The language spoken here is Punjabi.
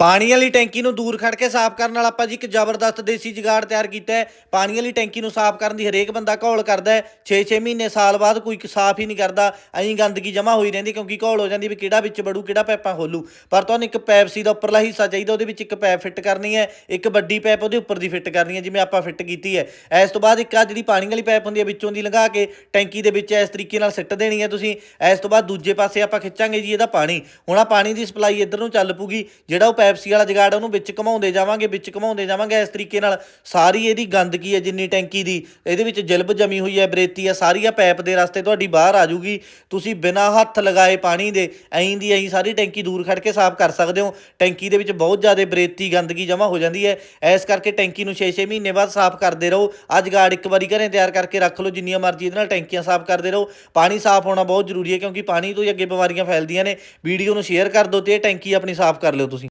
ਪਾਣੀ ਵਾਲੀ ਟੈਂਕੀ ਨੂੰ ਦੂਰ ਖੜ ਕੇ ਸਾਫ਼ ਕਰਨ ਨਾਲ ਆਪਾਂ ਜੀ ਇੱਕ ਜ਼ਬਰਦਸਤ ਦੇਸੀ ਜੁਗਾੜ ਤਿਆਰ ਕੀਤਾ ਹੈ। ਪਾਣੀ ਵਾਲੀ ਟੈਂਕੀ ਨੂੰ ਸਾਫ਼ ਕਰਨ ਦੀ ਹਰੇਕ ਬੰਦਾ ਘੋਲ ਕਰਦਾ ਹੈ। 6-6 ਮਹੀਨੇ, ਸਾਲ ਬਾਅਦ ਕੋਈ ਇੱਕ ਸਾਫ਼ ਹੀ ਨਹੀਂ ਕਰਦਾ। ਐਂ ਗੰਦਗੀ ਜਮਾ ਹੋਈ ਰਹਿੰਦੀ ਕਿਉਂਕਿ ਘੋਲ ਹੋ ਜਾਂਦੀ ਵੀ ਕਿਹੜਾ ਵਿੱਚ ਬੜੂ ਕਿਹੜਾ ਪੈਪਾਂ ਖੋਲੂ। ਪਰ ਤੁਹਾਨੂੰ ਇੱਕ ਪੈਪ ਸੀ ਦਾ ਉੱਪਰਲਾ ਹਿੱਸਾ ਚਾਹੀਦਾ, ਉਹਦੇ ਵਿੱਚ ਇੱਕ ਪੈਪ ਫਿੱਟ ਕਰਨੀ ਹੈ। ਇੱਕ ਵੱਡੀ ਪੈਪ ਉਹਦੇ ਉੱਪਰ ਦੀ ਫਿੱਟ ਕਰਨੀ ਹੈ, ਜਿਵੇਂ ਆਪਾਂ ਫਿੱਟ ਕੀਤੀ ਹੈ। ਇਸ ਤੋਂ ਬਾਅਦ ਇੱਕ ਆ ਜਿਹੜੀ ਪਾਣੀ ਵਾਲੀ ਪੈਪ ਹੁੰਦੀ ਹੈ, ਵਿੱਚੋਂ ਦੀ ਲੰਘਾ ਕੇ ਟੈਂਕੀ ਦੇ ਵਿੱਚ ਇਸ ਤਰੀਕੇ ਨਾਲ ਸਿੱਟ ਦੇਣੀ ਹੈ ਤੁਸੀਂ। ਇਸ ਤੋਂ ਬਾਅਦ ਦੂਜੇ ਪਾਸੇ ਆਪਾਂ ਖਿੱਚਾਂਗੇ ਜੀ ਇਹਦਾ ਪਾਣੀ। ਹੁਣ ਆ ਪਾਣੀ ਦੀ ਸਪਲਾਈ ਇੱਧਰ ਨੂੰ ਚੱਲ ਪੂਗੀ ਜਿਹੜਾ ਉਹ ਪੈਪਸੀ ਵਾਲਾ ਜਗਾੜ ਉਹਨੂੰ ਵਿੱਚ ਘਮਾਉਂਦੇ ਜਾਵਾਂਗੇ, ਵਿੱਚ ਘਮਾਉਂਦੇ ਜਾਵਾਂਗੇ, ਇਸ ਤਰੀਕੇ ਨਾਲ ਸਾਰੀ ਇਹਦੀ ਗੰਦਗੀ ਹੈ ਜਿੰਨੀ ਟੈਂਕੀ ਦੀ, ਇਹਦੇ ਵਿੱਚ ਜਲਬ ਜਮੀ ਹੋਈ ਹੈ, ਬਰੇਤੀ ਹੈ ਸਾਰੀ ਆ ਪੈਪ ਦੇ ਰਸਤੇ ਤੁਹਾਡੀ ਬਾਹਰ ਆ ਜੂਗੀ ਤੁਸੀਂ ਬਿਨਾਂ ਹੱਥ ਲਗਾਏ ਪਾਣੀ ਦੇ ਐਂ ਦੀ ਐਂ ਸਾਰੀ ਟੈਂਕੀ ਦੂਰ ਖੜ ਕੇ ਸਾਫ਼ ਕਰ ਸਕਦੇ ਹੋ, ਟੈਂਕੀ ਦੇ ਵਿੱਚ ਬਹੁਤ ਜ਼ਿਆਦਾ ਬਰੇਤੀ ਗੰਦਗੀ ਜਮ੍ਹਾਂ ਹੋ ਜਾਂਦੀ ਹੈ, ਇਸ ਕਰਕੇ ਟੈਂਕੀ ਨੂੰ 6-6 ਮਹੀਨੇ ਬਾਅਦ ਸਾਫ਼ ਕਰਦੇ ਰਹੋ ਅੱਜ ਗਾੜ ਇੱਕ ਵਾਰੀ ਘਰੇ ਤਿਆਰ ਕਰਕੇ ਰੱਖ ਲਓ, ਜਿੰਨੀਆਂ ਮਰਜ਼ੀ ਇਹਦੇ ਨਾਲ ਟੈਂਕੀਆਂ ਸਾਫ਼ ਕਰਦੇ ਰਹੋ, ਪਾਣੀ ਸਾਫ਼ ਹੋਣਾ ਬਹੁਤ ਜ਼ਰੂਰੀ ਹੈ ਕਿਉਂਕਿ ਪਾਣੀ ਤੋਂ ਹੀ ਅੱਗੇ ਬਿਮਾਰੀਆਂ ਫੈਲਦੀਆਂ ਨੇ, ਵੀਡੀਓ ਨੂੰ ਸ਼ੇਅਰ ਕਰ ਦਿਓ ਤੇ ਇਹ ਟੈਂਕੀ ਆਪਣੀ ਸਾਫ਼ ਕਰ ਲਿਓ ਤੁਸੀਂ।